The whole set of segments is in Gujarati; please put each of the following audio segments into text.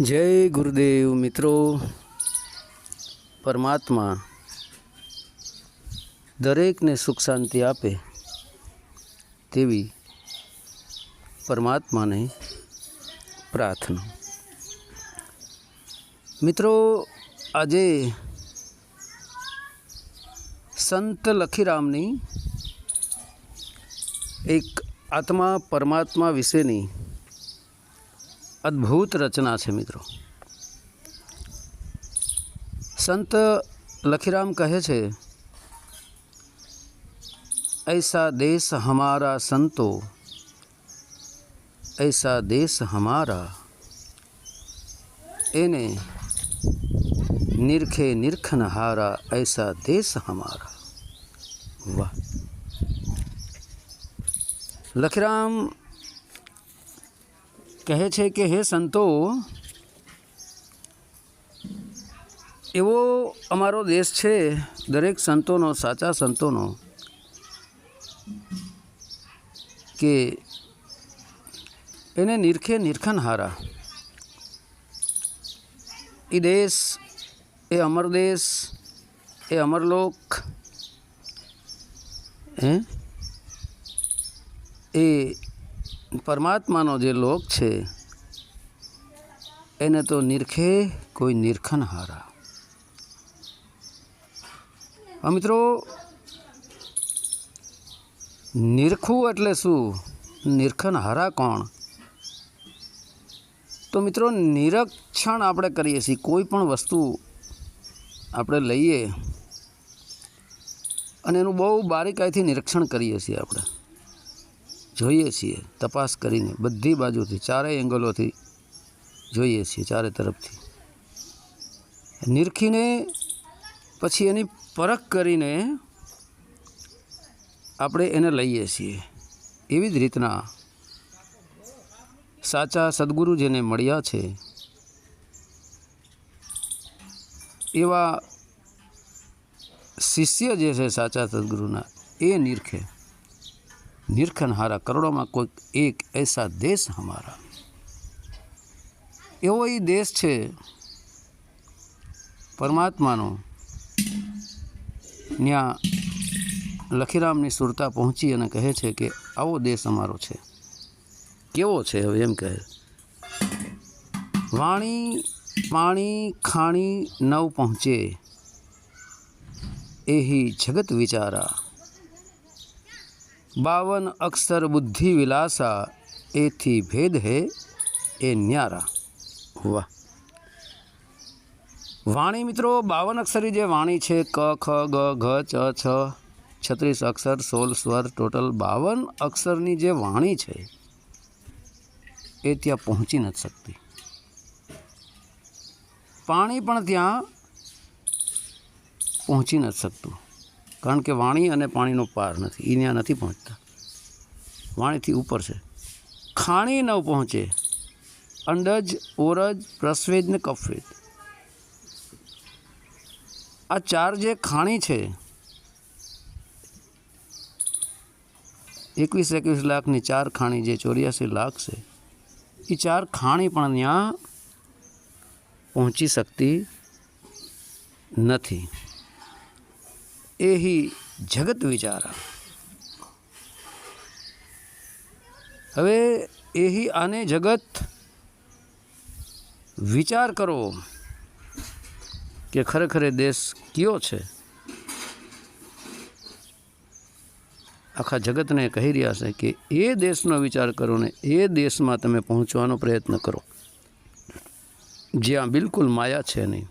જય ગુરુદેવ મિત્રો. પરમાત્મા દરેકને સુખ શાંતિ આપે તેવી પરમાત્માને પ્રાર્થના. મિત્રો, આજે સંત લખીરામની એક આત્મા પરમાત્મા વિશેની અદ્ભુત રચના છે મિત્રો સંત લખીરામ કહે છે ऐसा देश हमारा संतो ऐसा देश हमारा એને નિરખે નિરખનહારા ऐसा देश हमारा વાહ લખીરામ કહે છે કે, હે સંતો, એવો અમારો દેશ છે, દરેક સંતોનો, સાચા સંતોનો, કે એને નિરખે નિરખનહારા એ દેશ, એ અમર દેશ, એ અમરલોક હે? એ પરમાત્માનો જે લોક છે, એને તો નિરખે કોઈ નિરખનહારા. મિત્રો નિરખવું એટલે શું? નિરખનહારા કોણ? તો મિત્રો, નિરીક્ષણ આપણે કરીએ છીએ. કોઈ પણ વસ્તુ આપણે લઈએ અને એનું બહુ બારીકાઈથી નિરીક્ષણ કરીએ છીએ આપણે. જોઈએ છીએ, તપાસ કરીને બધી બાજુથી, ચારેય એંગલોથી જોઈએ છીએ, ચારે તરફથી. નિરખીને પછી એની પરખ કરીને આપણે એને લઈએ છીએ. એવી જ રીતના સાચા સદગુરુ જેને મળ્યા છે, એવા શિષ્ય જે છે સાચા સદગુરુના, એ નિરખે. નિરખનહારા કરોડોમાં કોઈક એક એસા દેશ હમારા. એવો એ દેશ છે પરમાત્માનો. ત્યાં લખીરામની સુરતા પહોંચી અને કહે છે કે આવો દેશ અમારો છે. કેવો છે હવે એમ કહે. વાણી, પાણી, ખાણી નવ પહોંચે. એહી જગત વિચારા. બાવન અક્ષર બુદ્ધિ વિલાસા એથી ભેદ હે એ ન્યારા. વાહ. વાણી મિત્રો, બાવન અક્ષરી જે વાણી છે, ક, ખ, ગ, ઘ, ચ, છ, છત્રીસ અક્ષર સોળ સ્વર, ટોટલ બાવન અક્ષરની જે વાણી છે, એ ત્યાં પહોંચી નથી શકતી. પાણી પણ ત્યાં પહોંચી નથી શકતું. કારણ કે વાણી અને પાણીનો પાર નથી. એ ત્યાં નથી પહોંચતા. વાણીથી ઉપર છે. ખાણી ન પહોંચે. અંડજ, ઓરજ પ્રસ્વેજ ને કફવેજ. આ ચાર જે ખાણી છે, એકવીસ એકવીસ લાખની ચાર ખાણી જે ચોર્યાસી લાખ છે એ ચાર ખાણી પણ ત્યાં પહોંચી શકતી નથી. એહી જગત વિચારા. હવે એહી આને જગત વિચાર કરો કે ખરેખર દેશ કયો છે? આખા જગતને કહી રહ્યા છે કે એ દેશનો વિચાર કરો ને એ દેશમાં તમે પહોંચવાનો પ્રયત્ન કરો. જ્યાં બિલકુલ માયા છે નહીં.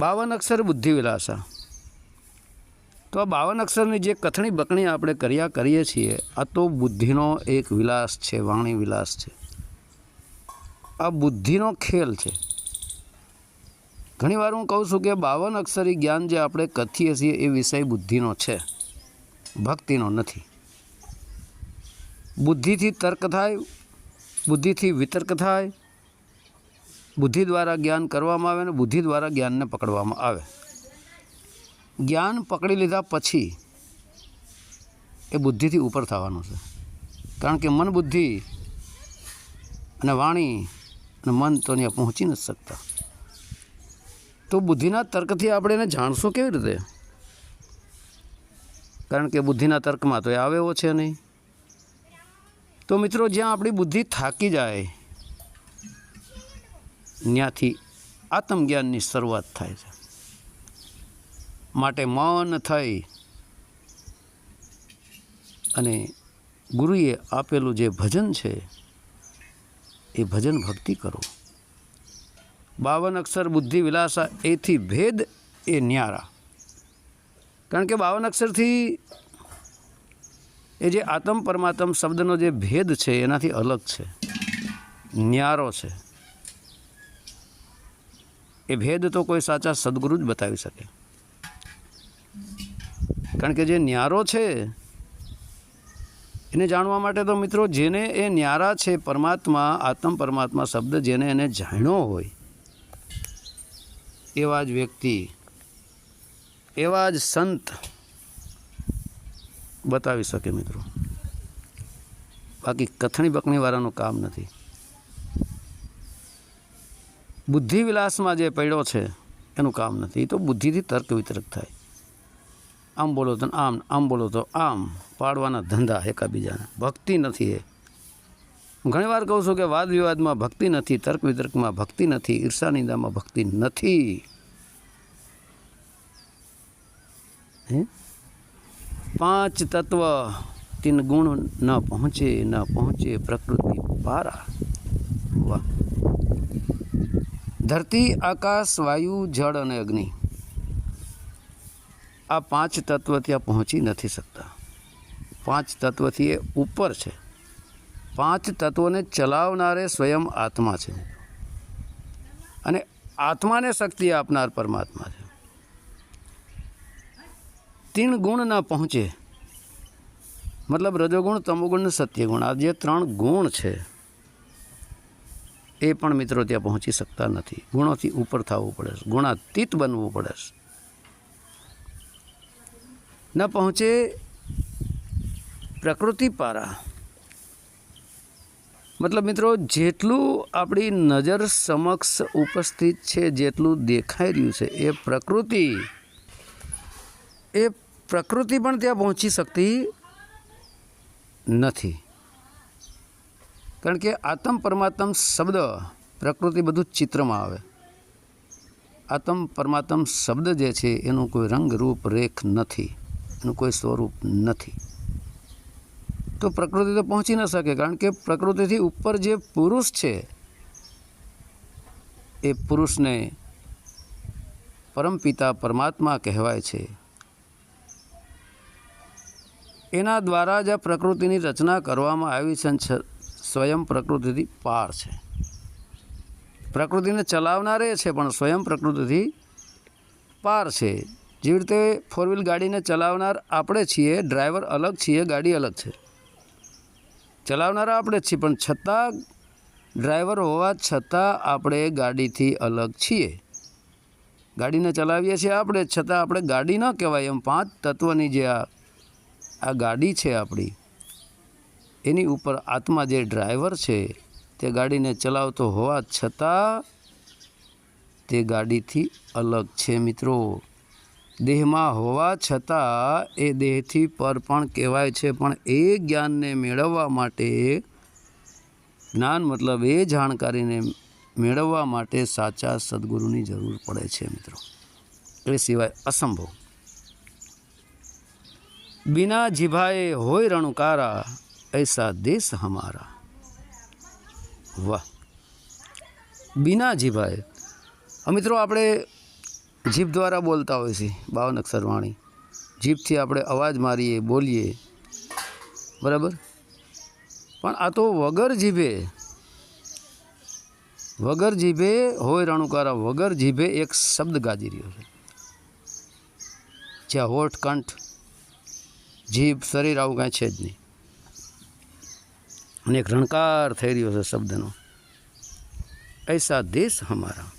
બાવન અક્ષર બુદ્ધિ વિલાસા તો આ બાવન અક્ષરની જે કથણી બકણી આપણે કર્યા કરીએ છીએ, આ તો બુદ્ધિનો એક વિલાસ છે, વાણી વિલાસ છે. આ બુદ્ધિનો ખેલ છે. ઘણીવાર હું કહું છું કે બાવન અક્ષરી જ્ઞાન જે આપણે કથીએ છીએ એ વિષય બુદ્ધિનો છે, ભક્તિનો નથી. બુદ્ધિથી તર્ક થાય, બુદ્ધિથી વિતર્ક થાય બુદ્ધિ દ્વારા જ્ઞાન કરવામાં આવે અને બુદ્ધિ દ્વારા જ્ઞાનને પકડવામાં આવે. જ્ઞાન પકડી લીધા પછી એ બુદ્ધિથી ઉપર થવાનું છે. કારણ કે મન બુદ્ધિ અને વાણી અને મન તો ત્યાં પહોંચી નથી શકતા. તો બુદ્ધિના તર્કથી આપણે એને જાણશું કેવી રીતે? કારણ કે બુદ્ધિના તર્કમાં તો એ આવે એવો છે નહીં. તો મિત્રો, જ્યાં આપણી બુદ્ધિ થાકી જાય ત્યાંથી આત્મજ્ઞાનની શરૂઆત થાય છે. માટે મૌન થઈ. અને ગુરુએ આપેલું જે ભજન છે, એ ભજન ભક્તિ કરો. બાવન અક્ષર બુદ્ધિ વિલાસા, એથી ભેદ એ ન્યારા. કારણ કે બાવન અક્ષરથી એ જે આત્મ પરમાત્મ શબ્દનો જે ભેદ છે, એનાથી અલગ છે. ન્યારો છે. એ ભેદ તો કોઈ સાચા સદગુરુ જ બતાવી શકે. કારણ કે જે ન્યારો છે, એને જાણવા માટે તો મિત્રો જેને એ ન્યારા છે પરમાત્મા, આત્મ પરમાત્મા શબ્દ જેને એને જાણ્યો હોય, એવા જ વ્યક્તિ, એવા જ સંત બતાવી શકે મિત્રો. બાકી કથણી બકણીવાળાનું કામ નથી. બુદ્ધિ વિલાસમાં જે પડ્યો છે, એનું કામ નથી. એ તો બુદ્ધિથી તર્ક વિતર્ક થાય. આમ બોલો તો આમ આમ બોલો તો આમ. પાડવાના ધંધા એકાબીજાના. ભક્તિ નથી એ. હું ઘણી વાર કહું છું કે વાદ વિવાદમાં ભક્તિ નથી, તર્ક વિતર્કમાં ભક્તિ નથી, ઈર્ષા નિંદામાં ભક્તિ નથી. પાંચ તત્વ તિન ગુણ ન પહોંચે ન પહોંચે પ્રકૃતિ પારા. વાહ. ધરતી, આકાશ, વાયુ, જળ અને અગ્નિ. આ પાંચ તત્વ ત્યાં પહોંચી નથી શકતા. પાંચ તત્વથી એ ઉપર છે. પાંચ તત્વોને ચલાવનારે સ્વયં આત્મા છે. અને આત્માને શક્તિ આપનાર પરમાત્મા છે. તીન ગુણ ના પહોંચે. મતલબ રજોગુણ, તમોગુણ સત્યગુણ. આ જે ત્રણ ગુણ છે એ પણ મિત્રો ત્યાં પહોંચી શકતા નથી. ગુણોથી ઉપર થવું પડે છે. ગુણાતીત બનવું પડે છે. ન પહોંચે પ્રકૃતિ પારા. મતલબ મિત્રો, જેટલું આપણી નજર સમક્ષ ઉપસ્થિત છે, જેટલું દેખાઈ રહ્યું છે, એ પ્રકૃતિ એ પ્રકૃતિ પણ ત્યાં પહોંચી શકતી નથી. કારણ કે આત્મ પરમાત્મ શબ્દ પ્રકૃતિ બધું ચિત્રમાં આવે. આત્મ પરમાત્મ શબ્દ જે છે એનું કોઈ રંગ રૂપ રેખ નથી, એનું કોઈ સ્વરૂપ નથી. તો પ્રકૃતિ તો પહોંચી ન શકે કારણ કે પ્રકૃતિથી ઉપર જે પુરુષ છે, એ પુરુષને પરમપિતા પરમાત્મા કહેવાય છે. એના દ્વારા જ આ પ્રકૃતિની રચના કરવામાં આવી છે સ્વયં પ્રકૃતિથી પાર છે. પ્રકૃતિને ચલાવનારે છે પણ સ્વયં પ્રકૃતિથી પાર છે. જેવી રીતે ફોર વ્હીલ ગાડીને ચલાવનાર આપણે છીએ ડ્રાઈવર અલગ છીએ, ગાડી અલગ છે. ચલાવનારા આપણે જ છીએ, પણ છતાં ડ્રાઈવર હોવા છતાં આપણે ગાડીથી અલગ છીએ. ગાડીને ચલાવીએ છીએ આપણે, છતાં આપણે ગાડી ન કહેવાય એમ પાંચ તત્વની જે આ આ ગાડી છે આપણી. એની ઉપર આત્મા જે ડ્રાઈવર છે, તે ગાડીને ચલાવતો હોવા છતાં તે ગાડીથી અલગ છે મિત્રો. દેહમાં હોવા છતાં એ દેહથી પર પણ કહેવાય છે, પણ એ જ્ઞાનને મેળવવા માટે, જ્ઞાન મતલબ એ જાણકારીને મેળવવા માટે સાચા સદગુરુની જરૂર પડે છે મિત્રો. એ સિવાય અસંભવ. બિના જીભાએ હોય રણુકારા ऐसा દેશ हमारा। વાહ બિના જીભાએ મિત્રો આપણે જીભ દ્વારા બોલતા હોઈએ છીએ બાવન અક્ષર વાણી જીભથી આપણે અવાજ મારીએ, બોલીએ। બરાબર? પણ આ તો વગર જીભે વગર જીભે હોય રણુકારા, વગર જીભે એક શબ્દ ગાજી રહ્યો છે। જ્યાં હોઠ, કંઠ, જીભ, શરીર આવું કાંઈ છે જ નહીં। અને એક રણકાર થઈ રહ્યો છે શબ્દનો. એસા દેશ હમારા.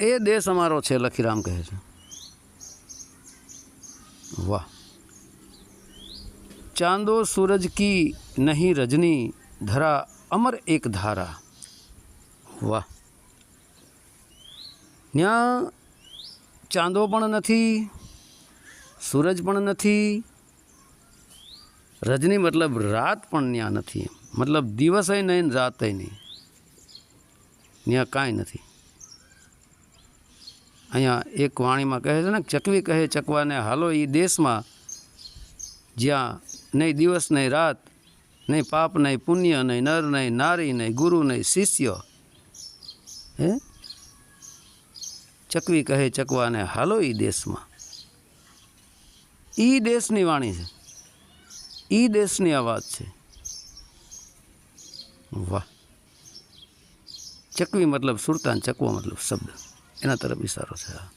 એ દેશ અમારો છે, લખીરામ કહે છે. વાહ. ચાંદો સૂરજ કી નહીં રજની, ધરા અમર એક ધારા. વાહ. ત્યાં ચાંદો પણ નથી, સૂરજ પણ નથી રજની મતલબ રાત પણ ત્યાં નથી મતલબ દિવસે નહીં રાતે નહીં ત્યાં કાંઈ નથી. અહીંયા એક વાણીમાં કહે છે ને, ચકવી કહે ચકવાને, હાલો એ દેશમાં જ્યાં નહીં દિવસ નહીં રાત નહીં પાપ નહીં પુણ્ય નહીં નર નહીં નારી નહીં ગુરુ નહીં શિષ્ય. હે? ચકવી કહે ચકવાને, હાલો એ દેશમાં. એ દેશની વાણી છે. ઈ દેશની આ વાત છે. વાહ. ચકવી મતલબ સુરતાન ચકવો મતલબ શબ્દ. એના તરફ ઇશારો છે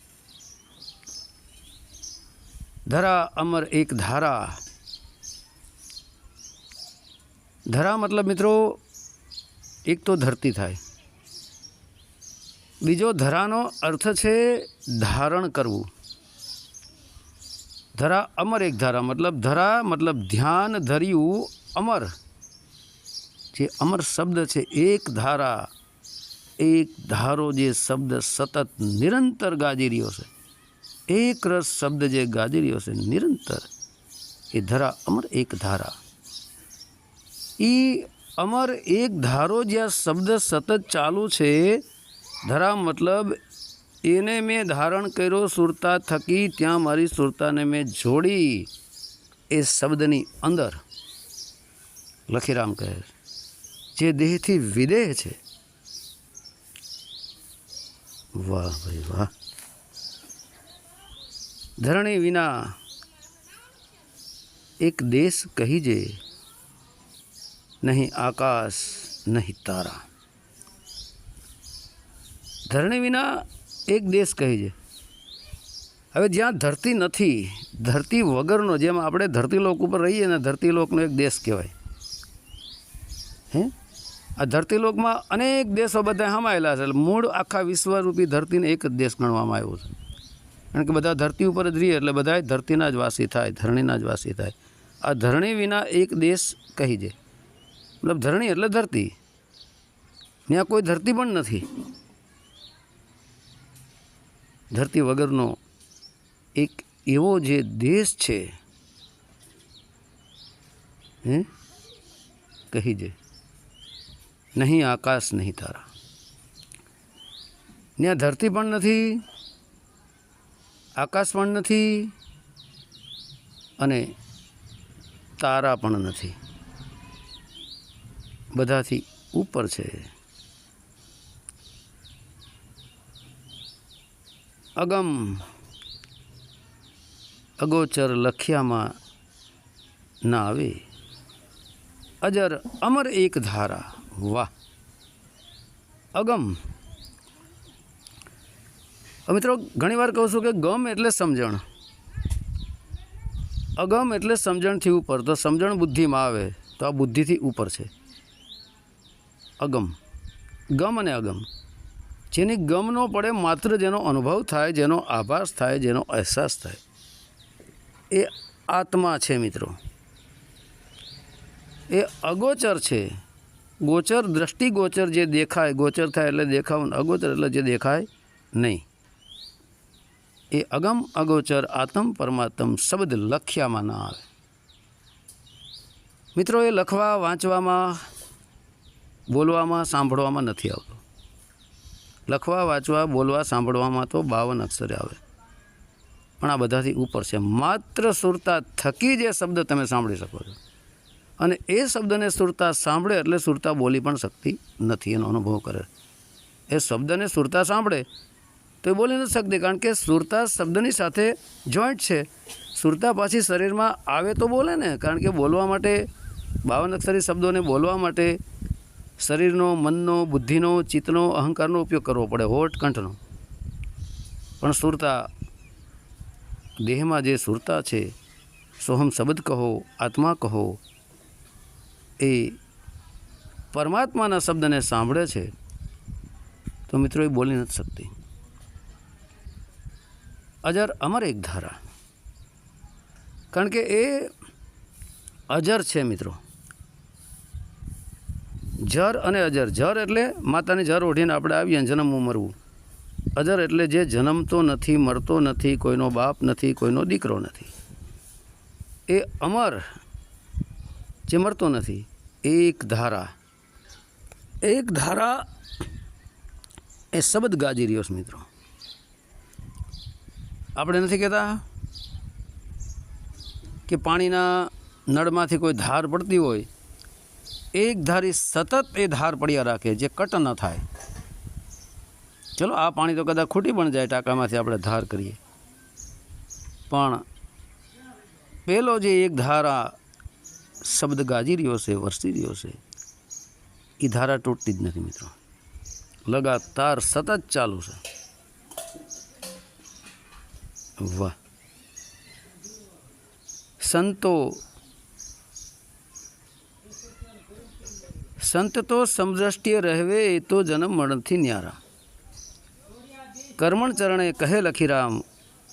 ધરા અમર એક ધારા. ધરા મતલબ મિત્રો, એક તો ધરતી થાય. બીજો ધરાનો અર્થ છે ધારણ કરવું. ધરા અમર એક ધારા, મતલબ ધરા, મતલબ ધ્યાન ધર્યું અમર. જે અમર શબ્દ છે, એક ધારા. એક ધારો જે શબ્દ સતત નિરંતર ગાજી રહ્યો છે. એક રસ શબ્દ જે ગાજી રહ્યો છે, નિરંતર. એ ધરા અમર એક ધારા. એ અમર એક ધારો જ્યાં શબ્દ સતત ચાલુ છે, ધરા મતલબ એને મેં ધારણ કર્યો, સુરતા થકી ત્યાં મારી સુરતાને મેં જોડી. એ શબ્દની અંદર લખીરામ કહે જે દેહથી વિદેહ છે. વાહ ભાઈ વાહ. ધરણી વિના એક દેશ કહી જે, નહીં આકાશ, નહીં તારા. ધરણી વિના એક દેશ કહીજે હવે જ્યાં ધરતી નથી, ધરતી વગરનો જેમ આપણે ધરતી લોક ઉપર રહીએ ને ધરતી લોકનો એક દેશ કહેવાય. હે? આ ધરતી લોકમાં અનેક દેશો બધા સમાયેલા છે, એટલે મૂળ આખા વિશ્વરૂપી ધરતીને એક જ દેશ ગણવામાં આવ્યો છે. કારણ કે બધા ધરતી ઉપર જ રહીએ એટલે બધા ધરતીના જ વાસી થાય, ધરણીના જ વાસી થાય. આ ધરણી વિના એક દેશ કહી દે. મતલબ ધરણી એટલે ધરતી. ત્યાં કોઈ ધરતી પણ નથી. ધરતી વગરનો એક એવો જે દેશ છે, હે? કહી દે. નહીં, આકાશ નહીં તારા. ત્યાં ધરતી પણ નથી, આકાશ પણ નથી, અને તારા પણ નથી. બધાથી ઉપર છે. અગમ અગોચર લખ્યામાં ના આવે. અજર અમર એક ધારા, વાહ! અગમ. મિત્રો, ઘણીવાર કહું છું કે ગમ એટલે સમજણ. અગમ એટલે સમજણથી ઉપર. તો સમજણ બુદ્ધિમાં આવે, તો આ બુદ્ધિથી ઉપર છે. અગમ. ગમ અને અગમ. જેની ગમ ન પડે, માત્ર જેનો અનુભવ થાય, જેનો આભાસ થાય, જેનો અહેસાસ થાય. એ આત્મા છે મિત્રો. એ અગોચર છે. ગોચર, દ્રષ્ટિગોચર જે દેખાય, ગોચર થાય એટલે દેખાવ, અગોચર એટલે જે દેખાય નહીં. એ અગમ, અગોચર, આત્મ, પરમાત્મ શબ્દ લખ્યામાં ના આવે. મિત્રો, એ લખવા, વાંચવામાં, બોલવામાં, સાંભળવામાં નથી આવતો. લખવા, વાંચવા, બોલવા, સાંભળવામાં તો બાવન અક્ષરે આવે. પણ આ બધાથી ઉપર છે. માત્ર સુરતા થકી જે શબ્દ તમે સાંભળી શકો છો. અને એ શબ્દને સુરતા સાંભળે એટલે સુરતા બોલી પણ શકતી નથી, એનો અનુભવ કરે. એ શબ્દને સુરતા સાંભળે તો એ બોલી નથી શકતી, કારણ કે સુરતા શબ્દની સાથે જોઈન્ટ છે. સુરતા પાછી શરીરમાં આવે તો બોલે ને, કારણ કે બોલવા માટે બાવન અક્ષરી શબ્દોને બોલવા માટે શરીરનો, મનનો, બુદ્ધિનો, ચિત્તનો, અહંકારનો ઉપયોગ કરવો પડે, હોઠ, કંઠનો. પણ સુરતા, દેહમાં જે સુરતા છે સોહમ શબ્દ કહો, આત્મા કહો, એ પરમાત્માના શબ્દને સાંભળે છે, તો મિત્રો એ બોલી નથી શકતી. અજર અમર એક ધારા. કારણ કે એ અજર છે મિત્રો. જર અને અજર. જર એટલે માતાની જર ઓઢીને આપણે આવીએ જન્મવું મરવું અજર એટલે જે જન્મતો નથી, મરતો નથી, કોઈનો બાપ નથી, કોઈનો દીકરો નથી. એ અમર જે મરતો નથી, એક ધારા. એક ધારા એ શબ્દ ગાજી રહ્યો છે મિત્રો. આપણે નથી કહેતા કે પાણીના નળમાંથી કોઈ ધાર પડતી હોય એક ધારી સતત એ ધાર પડ્યા રાખે જે કટ ન થાય. ચલો, આ પાણી તો કદાચ ખૂટી પણ જાય, ટાંકામાંથી આપણે ધાર કરીએ. પણ પેલો જે એક ધારા શબ્દ ગાજી રહ્યો છે, વરસી રહ્યો છે, એ ધારા તૂટતી જ નથી મિત્રો. લગાતાર સતત ચાલુ છે. વાહ. સંતો સંત તો સમદ્રષ્ટિએ રહેવે, એ તો જન્મ મરણથી ન્યારા. કર્મણ ચરણે કહે લખીરામ,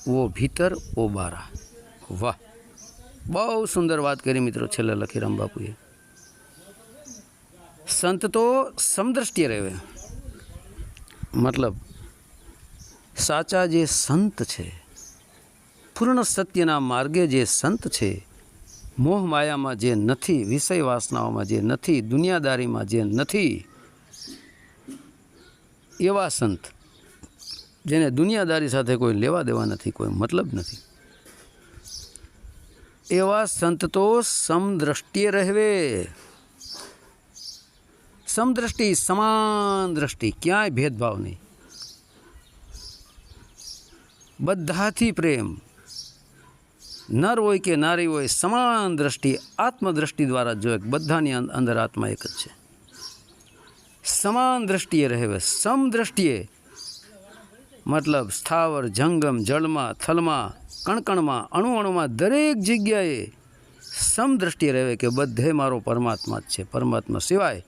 વો ભીતર ઓ બારા. વાહ, બહુ સુંદર વાત કરી મિત્રો છેલ્લે લખીરામ બાપુએ. સંત તો સમદ્રષ્ટિએ રહેવે. મતલબ, સાચા જે સંત છે, પૂર્ણ સત્યના માર્ગે જે સંત છે મોહ માયામાં જે નથી વિષય વાસનાઓમાં જે નથી, દુનિયાદારીમાં જે નથી, એવા સંત જેને દુનિયાદારી સાથે કોઈ લેવા દેવા નથી, કોઈ મતલબ નથી. એવા સંત તો સમદ્રષ્ટિએ રહેવે. સમદ્રષ્ટિ સમાન દ્રષ્ટિ, ક્યાંય ભેદભાવ નહીં. બધાથી પ્રેમ. નર હોય કે નારી હોય સમાન દ્રષ્ટિ, આત્મદ્રષ્ટિ દ્વારા જોવે બધાની અંદર આત્મા એક જ છે. સમાન દ્રષ્ટિએ રહેવે, સમદ્રષ્ટિએ. મતલબ સ્થાવર, જંગમ, જળમાં, થલમાં, કણકણમાં અણુ અણુમાં દરેક જગ્યાએ સમદ્રષ્ટિએ રહેવે કે બધે મારો પરમાત્મા જ છે. પરમાત્મા સિવાય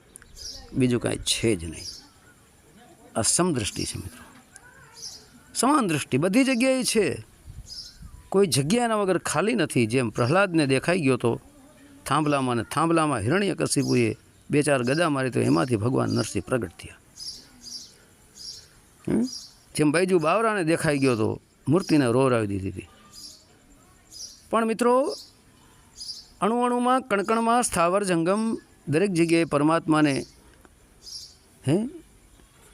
બીજું કાંઈ છે જ નહીં. આ સમદ્રષ્ટિ છે મિત્રો. સમાન દ્રષ્ટિ બધી જગ્યાએ છે. કોઈ જગ્યાના વગર ખાલી નથી. જેમ પ્રહલાદને દેખાઈ ગયો તો થાંભલામાં ને થાંભલામાં હિરણ્ય કશિપુએ બે ચાર ગદા મારી તો એમાંથી ભગવાન નરસિંહ પ્રગટ થયા. જેમ બાઈજુ બાવરાને દેખાઈ ગયો તો મૂર્તિને રોવરાવી દીધી હતી. પણ મિત્રો, અણુ અણુમાં કણકણમાં સ્થાવર જંગમ દરેક જગ્યાએ પરમાત્માને, હે,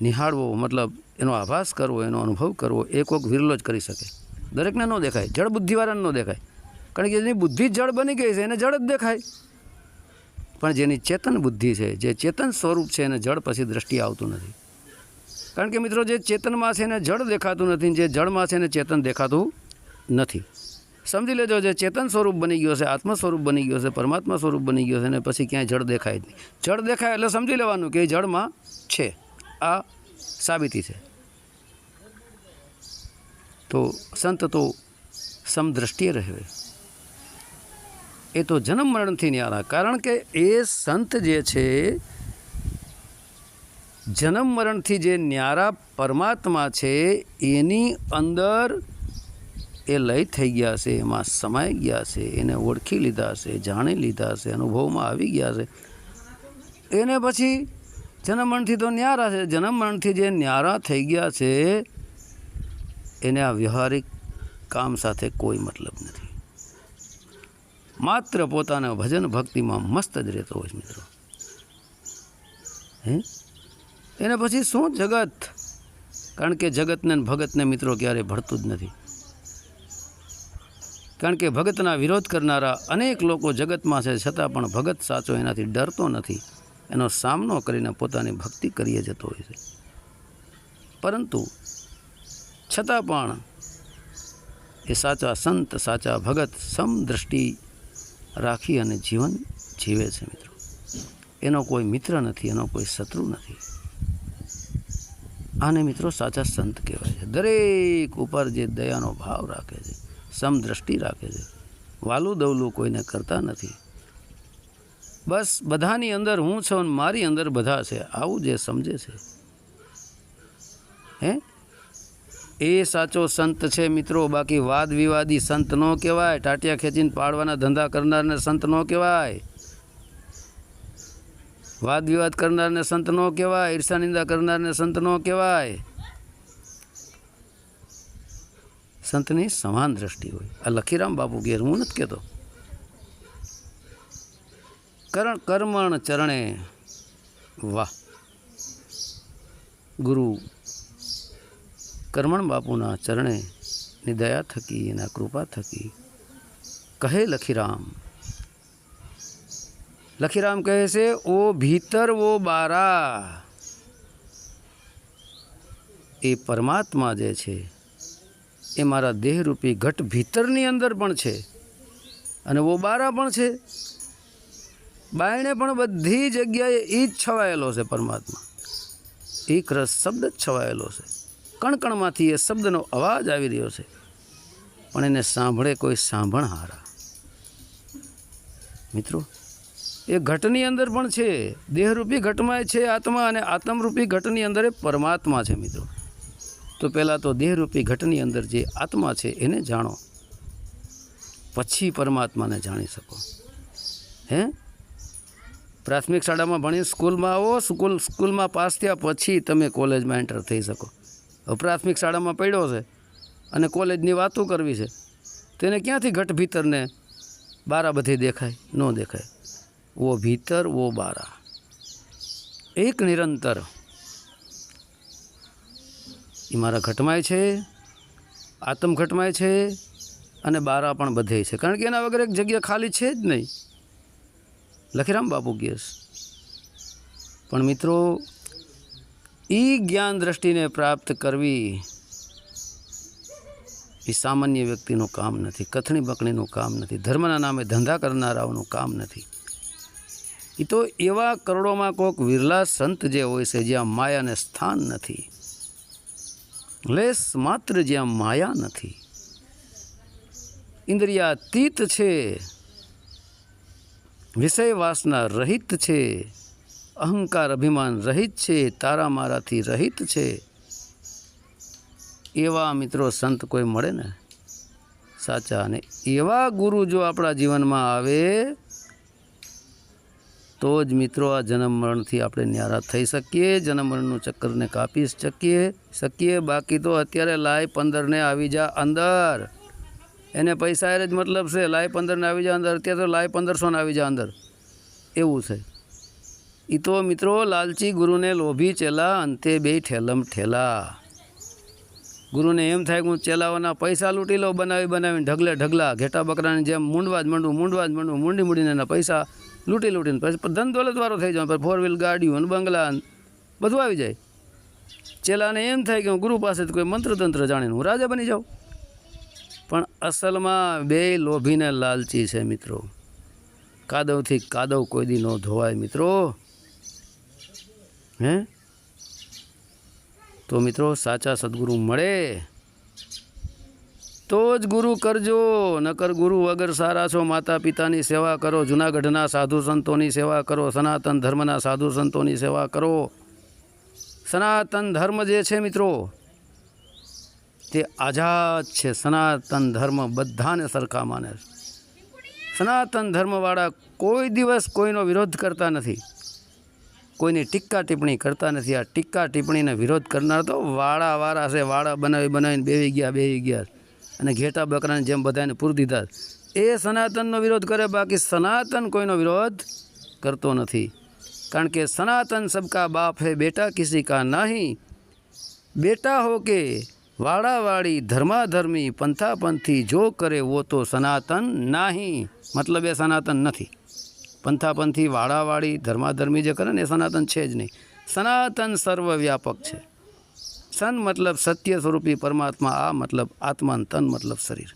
નિહાળવો, મતલબ એનો આભાસ કરવો, એનો અનુભવ કરવો, એ કોઈક વિરલો જ કરી શકે. દરેકને ન દેખાય, જળ બુદ્ધિવાળાને ન દેખાય. કારણ કે જેની બુદ્ધિ જળ બની ગઈ છે, એને જળ જ દેખાય. પણ જેની ચેતન બુદ્ધિ છે, જે ચેતન સ્વરૂપ છે, એને જળ પછી દ્રષ્ટિ આવતું નથી. કારણ કે મિત્રો, જે ચેતનમાં છે, એને જળ દેખાતું નથી, જે જળમાં છે, એને ચેતન દેખાતું નથી. સમજી લેજો, જે ચેતન સ્વરૂપ બની ગયો છે, આત્મ સ્વરૂપ બની ગયો છે, પરમાત્મા સ્વરૂપ બની ગયો છે અને પછી ક્યાંય જળ દેખાય જ નહીં. જળ દેખાય એટલે સમજી લેવાનું કે એ જળમાં છે. આ સાબિતી છે. તો સંત તો સમદ્રષ્ટિએ રહેવે. એ તો જન્મ મરણથી ન્યારા કારણ કે એ સંત જે છે, જન્મ મરણથી જે ન્યારા પરમાત્મા છે, એની અંદર એ લય થઈ ગયા છે, એમાં સમાઈ ગયા છે, એને ઓળખી લીધા છે, જાણી લીધા છે, અનુભવમાં આવી ગયા છે. એને પછી જન્મ મરણથી તો ન્યારા છે. જન્મ મરણથી જે ન્યારા થઈ ગયા છે એને આ વ્યવહારિક કામ સાથે કોઈ મતલબ નથી. માત્ર પોતાના ભજન ભક્તિમાં મસ્ત જ રહેતો હોય છે મિત્રો. હે? એને પછી શું જગત? કારણ કે જગતને ભગતને મિત્રો ક્યારેય ભળતું જ નથી. કારણ કે ભગતના વિરોધ કરનારા અનેક લોકો જગતમાં છે, છતાં પણ ભગત સાચો એનાથી ડરતો નથી. એનો સામનો કરીને પોતાની ભક્તિ કરીએ જતો હોય છે. પરંતુ છતાં પણ એ સાચા સંત, સાચા ભગત સમદ્રષ્ટિ રાખી અને જીવન જીવે છે મિત્રો. એનો કોઈ મિત્ર નથી, એનો કોઈ શત્રુ નથી. આને મિત્રો સાચા સંત કહેવાય છે. દરેક ઉપર જે દયાનો ભાવ રાખે છે સમદ્રષ્ટિ રાખે છે, વાલું દવલું કોઈને કરતા નથી. બસ બધાની અંદર હું છું મારી અંદર બધા છે. આવું જે સમજે છે. હે? એ સાચો સંત છે મિત્રો. બાકી વાદ વિવાદી સંત ન કહેવાય. ટાટિયા ખેંચીને પાડવાના ધંધા કરનારને સંત ન કહેવાય. વાદ વિવાદ કરનારને સંત ન કહેવાય. ઈર્ષા નિંદા કરનારને સંત ન કહેવાય. સંતની સમાન દ્રષ્ટિ હોય. આ લખીરામ બાપુ ઘેર હું નથી કહેતો. કરણ કર્મણ ચરણે વાહ. ગુરુ કર્મણ બાપુના ચરણે ની દયા થકી, એના કૃપા થકી કહે લખીરામ. લખીરામ કહે છે, ઓ ભીતર, ઓ બારા. એ પરમાત્મા જે છે, એ મારા દેહરૂપી ઘટ ભીતરની અંદર પણ છે અને ઓ બારા પણ છે. બાયણે પણ બધી જગ્યાએ એ જ છવાયેલો છે પરમાત્મા. એક રસ શબ્દ જ છવાયેલો છે. કણકણમાંથી એ શબ્દનો અવાજ આવી રહ્યો છે. પણ એને સાંભળે કોઈ સાંભળહારા મિત્રો, એ ઘટની અંદર પણ છે. દેહરૂપી ઘટમાં છે આત્મા અને આત્મરૂપી ઘટની અંદર એ પરમાત્મા છે મિત્રો. તો પહેલાં તો દેહરૂપી ઘટની અંદર જે આત્મા છે એને જાણો. પછી પરમાત્માને જાણી શકો. હે? પ્રાથમિક શાળામાં ભણી સ્કૂલમાં આવો, સ્કૂલ, સ્કૂલમાં પાસ થયા પછી તમે કોલેજમાં એન્ટર થઈ શકો. પ્રાથમિક શાળામાં પડ્યો છે અને કોલેજની વાતો કરવી છે. તેને ક્યાંથી ઘટ ભીતરને બારા બધી દેખાય? ન દેખાય. વો ભીતર, વો બારા. એક નિરંતર. એ મારા ઘટમાંય છે, આતમ ઘટમાંય છે અને બારા પણ બધે છે. કારણ કે એના વગર એક જગ્યા ખાલી છે જ નહીં. લખીરામ બાપુ કેસ પણ મિત્રો એ જ્ઞાન દ્રષ્ટિને પ્રાપ્ત કરવી એ સામાન્ય વ્યક્તિનું કામ નથી, કથણી બકણીનું કામ નથી, ધર્મના નામે ધંધા કરનારાઓનું કામ નથી. એ તો એવા કરોડોમાં કોઈક વિરલા સંત જે હોય છે, જ્યાં માયાને સ્થાન નથી. લેસ માત્ર જ્યાં માયા નથી. ઇન્દ્રિયાતીત છે વિષય વાસના રહિત છે. અહંકાર અભિમાન રહિત છે, તારા મારાથી રહિત છે. એવા મિત્રો સંત કોઈ મળે ને? સાચા અને એવા ગુરુ જો આપણા જીવનમાં આવે, તો જ મિત્રો આ જન્મ મરણથી આપણે ન્યારા થઈ શકીએ, જન્મ મરણનું ચક્કરને કાપી શકીએ શકીએ. બાકી તો અત્યારે લાય પંદરને આવી જા અંદર. એને પૈસા એ જ મતલબ છે, લાય પંદરને આવી જા અંદર. અત્યારે તો લાય પંદરસોને આવી જા અંદર. એવું છે. એ તો મિત્રો લાલચી ગુરુને લોભી ચેલા, અંતે બે ઠેલમ ઠેલા. ગુરુને એમ થાય કે હું ચેલાઓના પૈસા લૂંટી લઉં, બનાવી બનાવીને ઢગલે ઢગલા, ઘેટા બકરાની જેમ મૂંડવા જ મંડવું મૂંડવા જ મંડવું મૂંડી મૂડીને એના પૈસા લૂંટી લૂંટીને પછી ધન દોલતવાળો થઈ પછી ફોર વ્હીલ ગાડીઓ ને બંગલા બધું આવી જાય. ચેલાને એમ થાય કે હું ગુરુ પાસેથી કોઈ મંત્રતંત્ર જાણીને હું રાજા બની જાઉં. પણ અસલમાં બે લોભીને લાલચી છે મિત્રો. કાદવથી કાદવ કોઈ દી ન ધોવાય મિત્રો. હે? તો મિત્રો, સાચા સદગુરુ મળે? તો જ ગુરુ કરજો. નકર ગુરુ વગર સારા છો માતા પિતાની સેવા કરો, જુનાગઢના સાધુ સંતોની સેવા કરો, સનાતન ધર્મના સાધુ સંતોની સેવા કરો. સનાતન ધર્મ જે છે મિત્રો, તે આઝાદ છે. સનાતન ધર્મ બધાને સરખા માને સનાતન ધર્મવાળા કોઈ દિવસ કોઈનો વિરોધ કરતા નથી. કોઈની ટીક્કા ટિપ્પણી કરતા નથી. આ ટીક્કા ટિપ્પણીને વિરોધ કરનાર તો વાળા વાળા છે. વાળા બનાવી બનાવીને બેવી ગયા બેવી ગયા. અને ઘેટા બકરાને જેમ બધાને પૂરી દીધા. એ સનાતનનો વિરોધ કરે, બાકી સનાતન કોઈનો વિરોધ કરતો નથી. કારણ કે સનાતન સબકા બાપ હે બેટા, કિસી કા નહીં? બેટા હો કે વાળાવાળી ધર્માધર્મી, પંથાપંથી જો કરે વો તો સનાતન નહીં. મતલબ એ સનાતન નથી. પંથાપંથી વાળાવાળી ધર્માધર્મી જે કરે ને એ સનાતન છે જ નહીં. સનાતન સર્વવ્યાપક છે. સન મતલબ સત્ય સ્વરૂપી પરમાત્મા, આ મતલબ આત્મા તન મતલબ શરીર.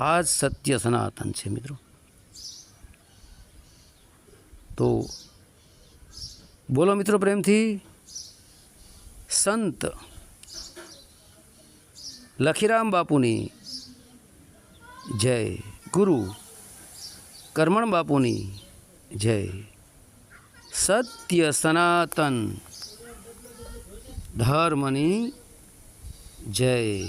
આ જ સત્ય સનાતન છે મિત્રો. તો બોલો મિત્રો પ્રેમથી. સંત લખીરામ બાપુની જય ગુરુ. કર્મણ બાપુની જય. સત્ય સનાતન. ધર્મની જય.